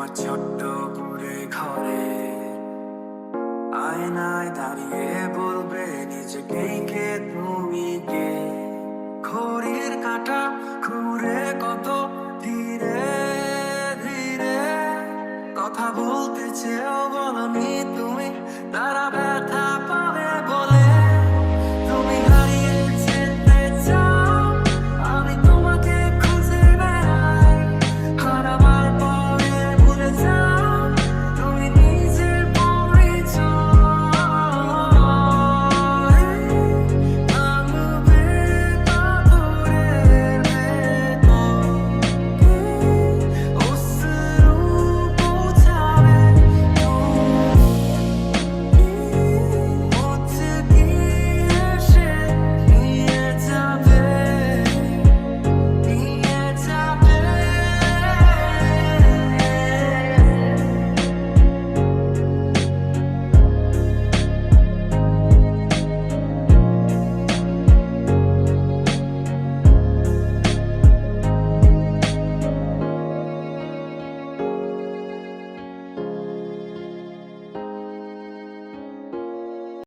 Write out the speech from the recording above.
আমার ছোট্ট করে ঘরে। আয়নায় দাঁড়িয়ে বলবে নিজেকে কে, তুমি কে? ঘড়ির কাটা খুঁড়ে কত ধীরে ধীরে কথা বলতে চেয়েও